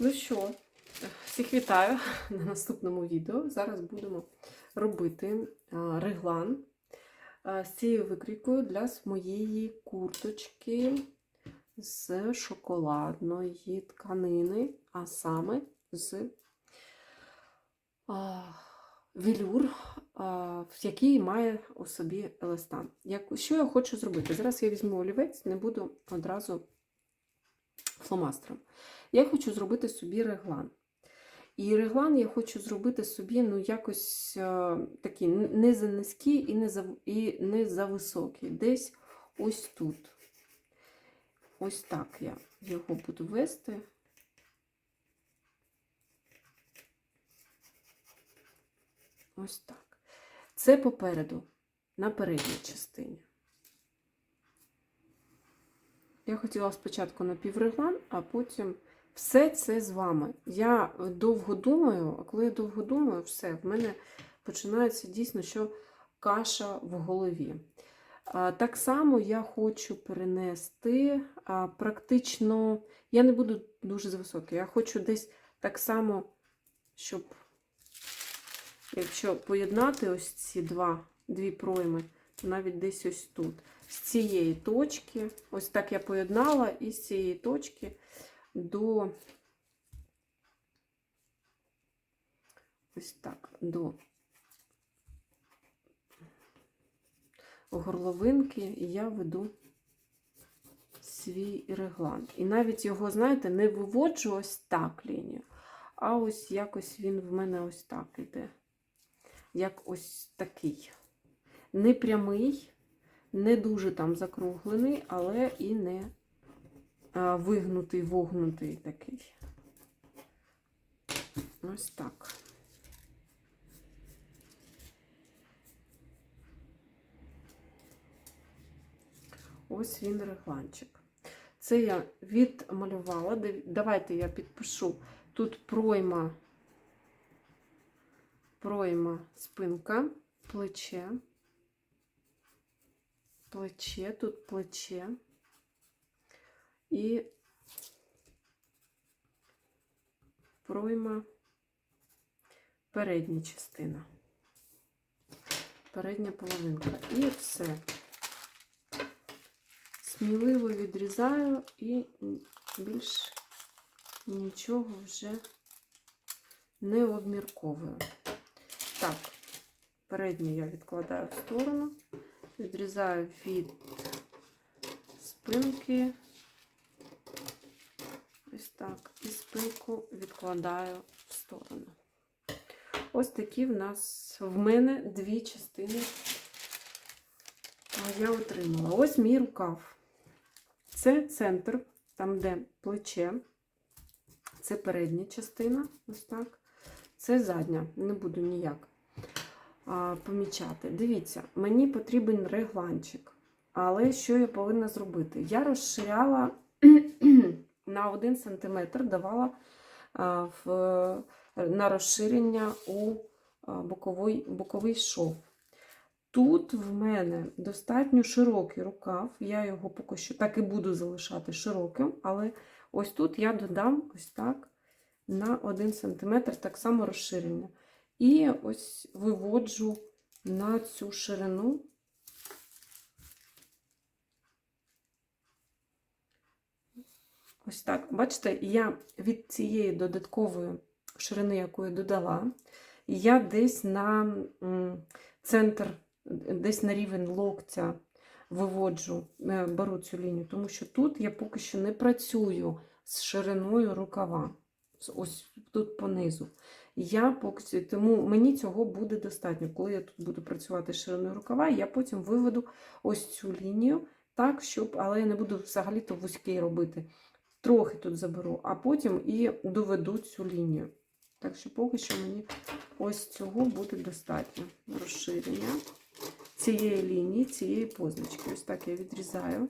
Ну що, всіх вітаю на наступному відео. Зараз будемо робити реглан з цією викрійкою для моєї курточки з шоколадної тканини, а саме з а, велюр, в який має у собі еластан. Як, що я хочу зробити? Зараз я візьму олівець, не буду одразу фломастером. Я хочу зробити собі реглан. І реглан я хочу зробити собі ну, якось е, такий не за низький і не за, і не за високий. Десь ось тут. Ось так я його буду вести. Ось так. Це попереду, на передній частині. Я хотіла спочатку напівреглан, а потім все це з вами. Я довго думаю, а коли я довго думаю, все, в мене починається дійсно, що каша в голові. Так само я хочу перенести практично, я не буду дуже високий, я хочу десь так само, щоб, якщо поєднати ось ці два, дві пройми, то навіть десь ось тут з цієї точки, ось так я поєднала, і з цієї точки до ось так, до горловинки я веду свій реглан. І навіть його, знаєте, не виводжу ось так лінію, а ось якось він в мене ось так іде. Як ось такий. Не прямий, не дуже там закруглений, але і не вигнутий, вогнутий такий. Ось так. Ось він регланчик. Це я відмалювала. Давайте я підпишу. Тут пройма, пройма спинка, плече плече, тут плече і пройма передня частина, передня половинка. І все. Сміливо відрізаю і більш нічого вже не обмірковую. Так, передню я відкладаю в сторону відрізаю від спинки, ось так, і спинку відкладаю в сторону. Ось такі в нас в мене дві частини я отримала. Ось мій рукав. Це центр, там, де плече, це передня частина, ось так. Це задня, не буду ніяк помічати. Дивіться, мені потрібен регланчик. Але що я повинна зробити? Я розширяла на 1 см, давала в, на розширення у боковий, боковий шов. Тут в мене достатньо широкий рукав, я його поки що так і буду залишати широким, але ось тут я додам ось так на 1 см так само розширення. І ось виводжу на цю ширину. Ось так. Бачите, я від цієї додаткової ширини, яку я додала, я десь на центр, десь на рівень локтя виводжу, е, беру цю лінію, тому що тут я поки що не працюю з шириною рукава. Ось тут понизу. Я поки тому мені цього буде достатньо. Коли я тут буду працювати шириною рукава, я потім виведу ось цю лінію, так, щоб, але я не буду взагалі-то вузький робити. Трохи тут заберу, а потім і доведу цю лінію. Так що поки що мені ось цього буде достатньо розширення цієї лінії, цієї позначки. Ось так я відрізаю.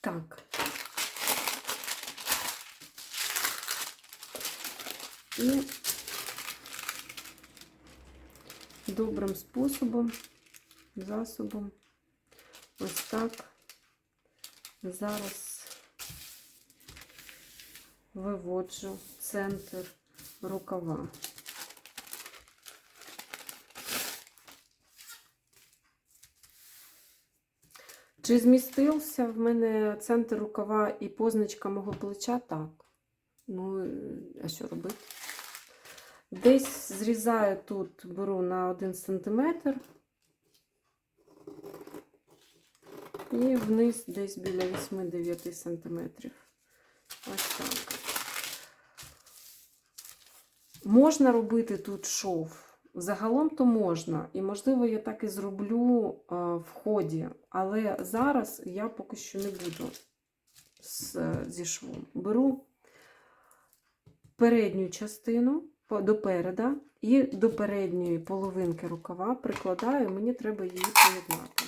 Так. І добрим способом, засобом. Ось так. Зараз виводжу центр рукава. Чи змістився в мене центр рукава і позначка мого плеча? Так. Ну, е, а що робити? Десь зрізаю тут, беру на 1 см. І вниз десь біля 8-9 см. Ось так. Можна робити тут шов. Загалом то можна. І, можливо, я так і зроблю а, в ході. Але зараз я поки що не буду з, зі швом. Беру передню частину допереда і до передньої половинки рукава прикладаю, мені треба її поєднати.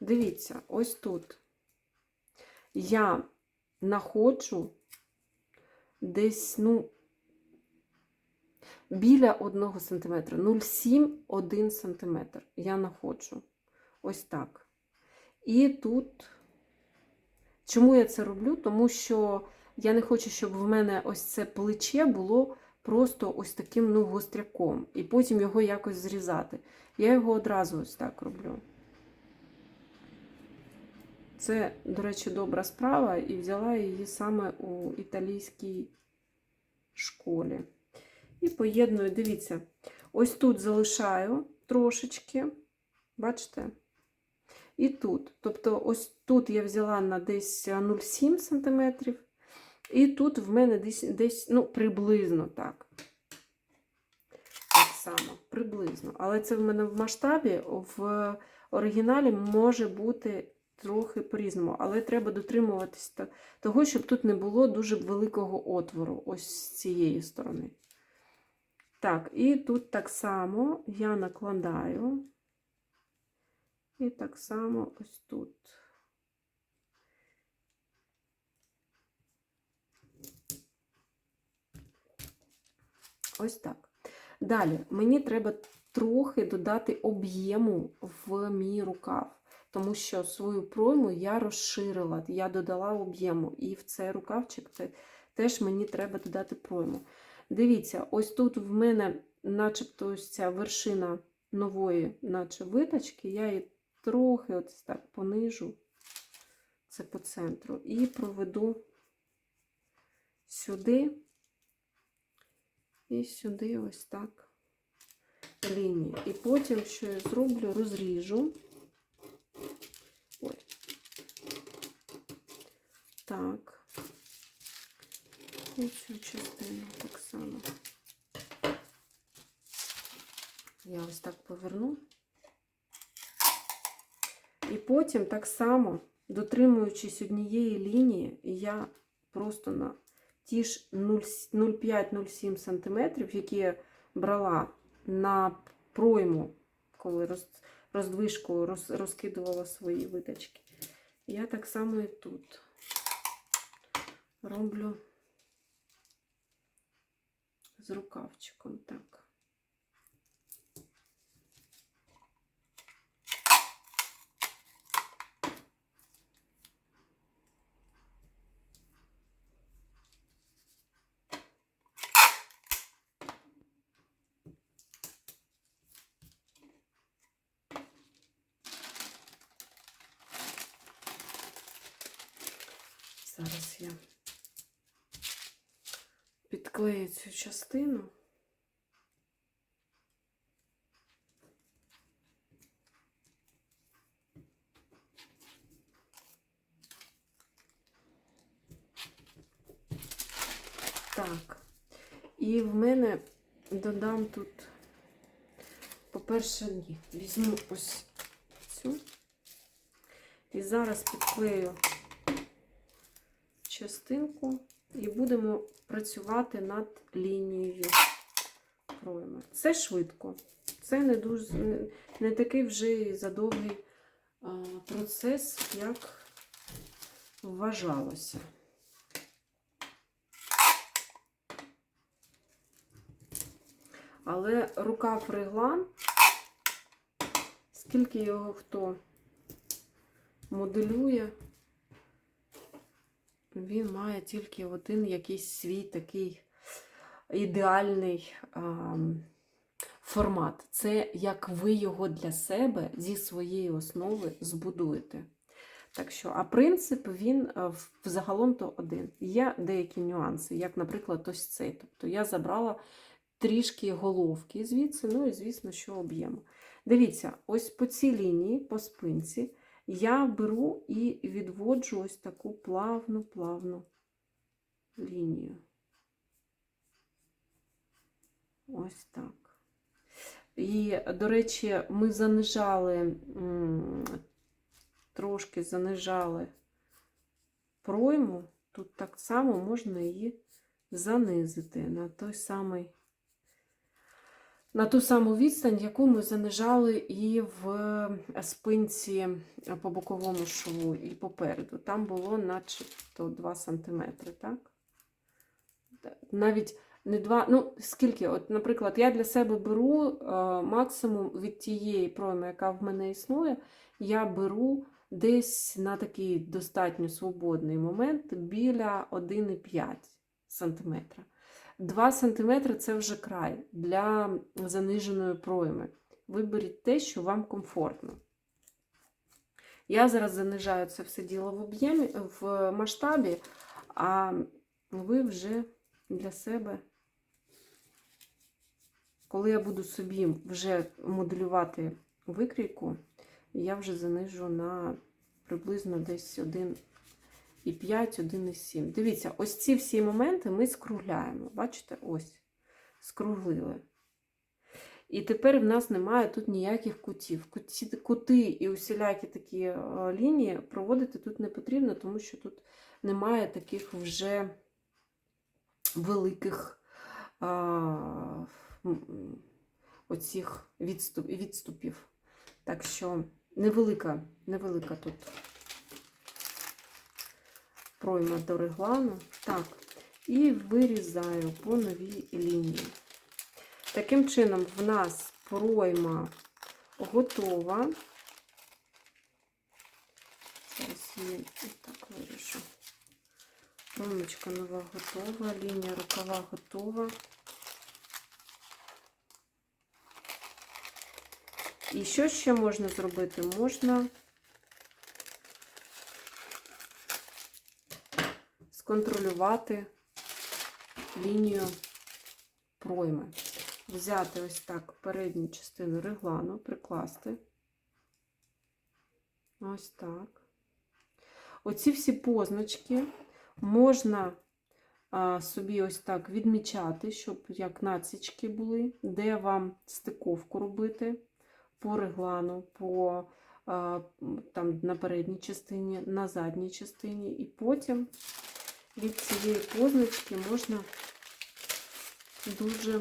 Дивіться, ось тут я находжу десь, ну, біля 1 см, 0,7-1 см я находжу. Ось так. І тут, чому я це роблю? Тому що я не хочу, щоб в мене ось це плече було просто ось таким ну, гостряком. І потім його якось зрізати. Я його одразу ось так роблю. Це, до речі, добра справа, і взяла її саме у італійській школі. І поєдную, дивіться, ось тут залишаю трошечки, бачите? І тут. Тобто, ось тут я взяла на десь 0,7 см, і тут в мене десь, десь ну, приблизно так. Так само, приблизно. Але це в мене в масштабі, в оригіналі може бути трохи по-різному. Але треба дотримуватись того, щоб тут не було дуже великого отвору, ось з цієї сторони. Так, і тут так само я накладаю. І так само ось тут. Ось так. Далі мені треба трохи додати об'єму в мій рукав, тому що свою пройму я розширила, я додала об'єму. І в цей рукавчик теж мені треба додати пройму. Дивіться, ось тут в мене, начебто, ось ця вершина нової, наче виточки, я її трохи ось так понижу, це по центру, і проведу сюди і сюди ось так лінії. І потім, що я зроблю, розріжу. Ой. Так. І цю частину так само. Я ось так поверну. І потім так само, дотримуючись однієї лінії, я просто на ті ж 0,5-0,7 см, які я брала на пройму, коли роз, роздвижкою роз, розкидувала свої виточки. Я так само і тут роблю з рукавчиком. Так. Зараз я підклею цю частину. Так. І в мене додам тут, по-перше, візьму ось цю. І зараз підклею частинку і будемо працювати над лінією пройми. Це швидко. Це не дуже не, такий вже задовгий процес, як вважалося. Але рукав реглан, скільки його хто моделює, він має тільки один якийсь свій такий ідеальний а, формат. Це як ви його для себе зі своєї основи збудуєте. Так що, а принцип він е, взагалом то один. Є деякі нюанси, як, наприклад, ось цей. Тобто я забрала трішки головки звідси, ну і звісно, що об'єму. Дивіться, ось по цій лінії, по спинці, я беру і відводжу ось таку плавну, плавну лінію. Ось так. І, до речі, ми занижали, трошки занижали пройму. Тут так само можна її занизити на той самий, на ту саму відстань, яку ми занижали і в спинці по боковому шву, і попереду. Там було начебто 2 см, так? Навіть не два, ну скільки, от, наприклад, я для себе беру е, максимум від тієї пройми, яка в мене існує, я беру десь на такий достатньо свободний момент біля 1,5 см. 2 см це вже край для заниженої пройми. Виберіть те, що вам комфортно. Я зараз занижаю це все діло в об'ємі, в масштабі, а ви вже для себе, коли я буду собі вже моделювати викрійку, я вже занижу на приблизно десь 1,5, 1,7. Дивіться, ось ці всі моменти ми скругляємо. Бачите, ось, скруглили. І тепер в нас немає тут ніяких кутів. Куті, кути і усілякі такі е, лінії проводити тут не потрібно, тому що тут немає таких вже великих а, оцих відступ, відступів. Так що невелика, невелика тут пройма до реглану. Так, і вирізаю по новій лінії. Таким чином, в нас пройма готова. Зараз її так вирішу. Проймочка нова готова, лінія рукава готова. І що ще можна зробити? Можна сконтролювати лінію пройми. Взяти ось так передню частину реглану, прикласти. Ось так. Оці всі позначки можна а, собі ось так відмічати, щоб як націчки були, де вам стиковку робити по реглану, по а, там на передній частині, на задній частині, і потім від цієї позначки можна дуже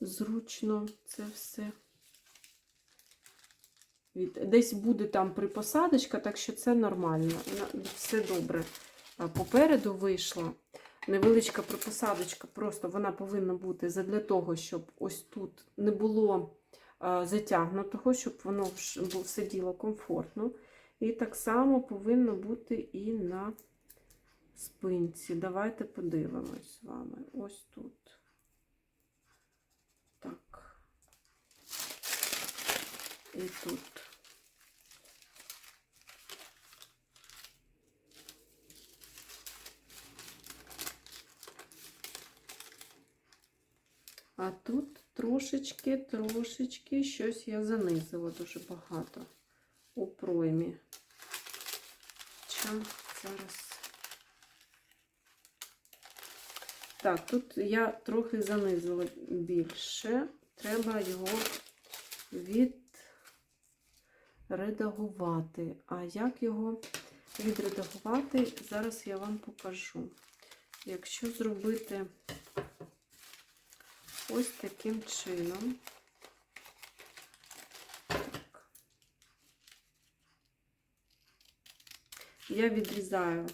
зручно це все. Десь буде там припосадочка, так що це нормально. Все добре. Попереду вийшла невеличка припосадочка, просто вона повинна бути задля того, щоб ось тут не було затягнутого, щоб воно сиділо комфортно. І так само повинно бути і на спинці. Давайте подивимось з вами. Ось тут. Так. І тут. А тут трошечки, трошечки щось я занизила дуже багато у проймі. Ча, зараз. Так, тут я трохи занизила більше. Треба його відредагувати. А як його відредагувати, зараз я вам покажу. Якщо зробити ось таким чином. Так. Я відрізаю,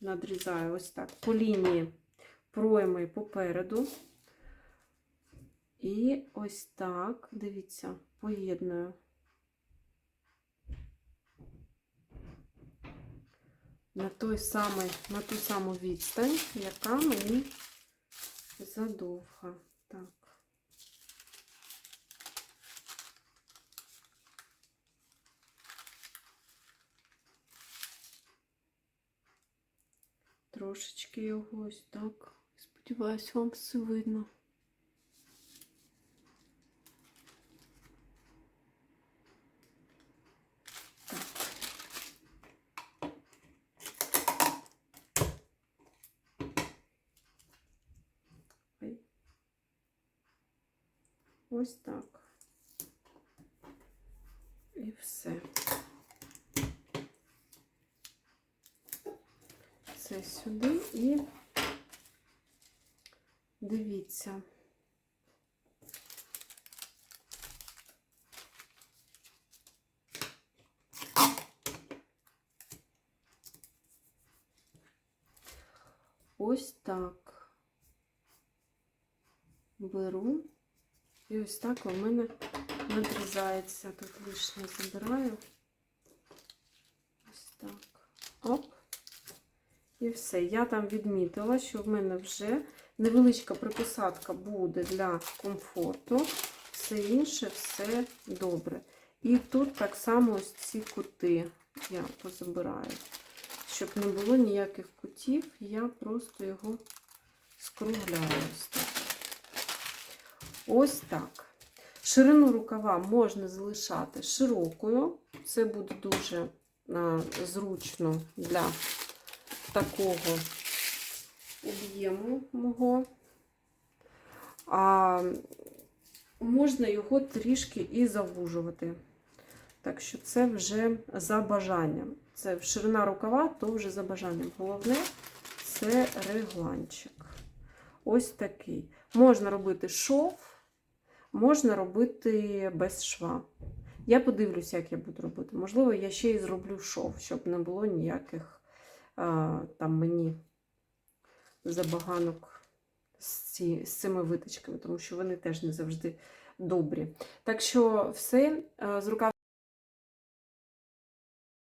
надрізаю ось так по лінії пройми попереду. І ось так, дивіться, поєдную. На той самий, на ту саму відстань, яка мені задовга. Так. Трошечки його ось так. Сподіваюсь, вам все видно. Ось так. І все. Це сюди і дивіться. Ось так беру. І ось так у мене надрізається. Тут лишнє забираю. Ось так. Оп. І все. Я там відмітила, що в мене вже невеличка припосадка буде для комфорту. Все інше, все добре. І тут так само ось ці кути я позабираю. Щоб не було ніяких кутів, я просто його скругляю. Ось так. Ширину рукава можна залишати широкою. Це буде дуже а, зручно для такого об'єму мого. А можна його трішки і завужувати. Так що це вже за бажанням. Це ширина рукава, то вже за бажанням. Головне це регланчик. Ось такий. Можна робити шов, можна робити без шва. Я подивлюся, як я буду робити. Можливо, я ще й зроблю шов, щоб не було ніяких а, там мені забаганок з, ці, з цими витичками, тому що вони теж не завжди добрі. Так що все, з рукав